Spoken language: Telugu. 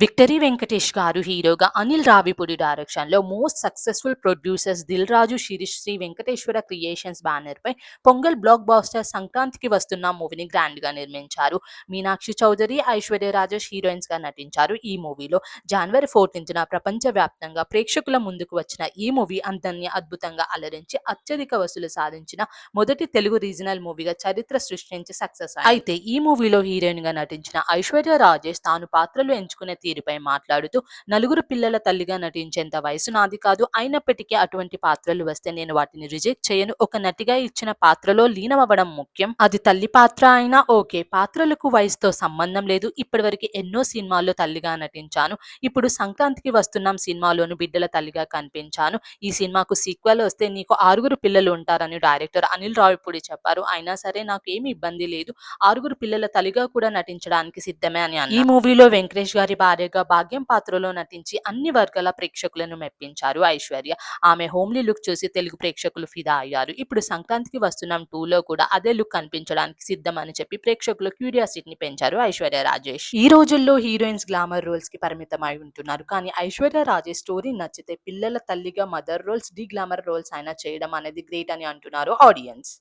విక్టరీ వెంకటేష్ గారు హీరోగా అనిల్ రావిపూడి డైరెక్షన్లో most successful producers Dil Raju Sirish Sri Venkateswara creations banner పై పొంగల్ బ్లాక్ బాస్టర్ సంక్రాంతికి వస్తున్న మూవీని గ్రాండ్గా నిర్మించారు. మీనాక్షి చౌదరి ఐశ్వర్య రాజేష్ హీరోయిన్స్గా నటించారు. ఈ మూవీలో జనవరి ఫోర్టీన్త్న ప్రపంచ వ్యాప్తంగా ప్రేక్షకుల ముందుకు వచ్చిన ఈ మూవీ అందరినీ అద్భుతంగా అలరించి అత్యధిక వసూలు సాధించిన మొదటి తెలుగు రీజనల్ మూవీగా చరిత్ర సృష్టించి సక్సెస్ అయితే ఈ మూవీలో హీరోయిన్గా నటించిన ఐశ్వర్య రాజేష్ తాను పాత్రలు ఎంచుకునే తీరుపై మాట్లాడుతూ నలుగురు పిల్లల తల్లిగా నటించేంత వయసు నాది కాదు. అయినప్పటికీ అటువంటి పాత్రలు వస్తే నేను వాటిని రిజెక్ట్ చేయను. ఒక నటిగా ఇచ్చిన పాత్రలో లీనమవ్వడం ముఖ్యం. అది తల్లి పాత్ర అయినా ఓకే. పాత్రలకు వయసుతో సంబంధం లేదు. ఇప్పటివరకు ఎన్నో సినిమాల్లో తల్లిగా నటించాను. ఇప్పుడు సంక్రాంతికి వస్తున్నాం. సినిమాలోను బిడ్డల తల్లిగా కనిపించాను. ఈ సినిమాకు సీక్వెల్ వస్తే నీకు ఆరుగురు పిల్లలు ఉంటారని డైరెక్టర్ అనిల్ రావిపూడి చెప్పారు. అయినా సరే నాకు ఏమి ఇబ్బంది లేదు. ఆరుగురు పిల్లల తల్లిగా కూడా నటించడానికి సిద్ధమే అని ఈ మూవీలో వెంకటేష్ గారి భార్యగా భాగ్యం పాత్రలో నటించి అన్ని వర్గాల ప్రేక్షకులను మెప్పించారు ఐశ్వర్య. ఆమె హోమ్లీ లుక్ చూసి తెలుగు ప్రేక్షకులు ఫిదా అయ్యారు. ఇప్పుడు సంక్రాంతికి వస్తున్నాం టూ లో కూడా అదే లుక్ కనిపించడానికి సిద్ధం అని చెప్పి ప్రేక్షకులు క్యూరియాసిటీని పెంచారు ఐశ్వర్య రాజేష్. ఈ రోజుల్లో హీరోయిన్స్ గ్లామర్ రోల్స్కి పరిమితం అయి ఉంటున్నారు. కానీ ఐశ్వర్య రాజేష్ స్టోరీ నచ్చితే పిల్లల తల్లిగా mother roles de glamour roles అయినా చేయడం అనేది గ్రేట్ అని అంటున్నారు ఆడియన్స్.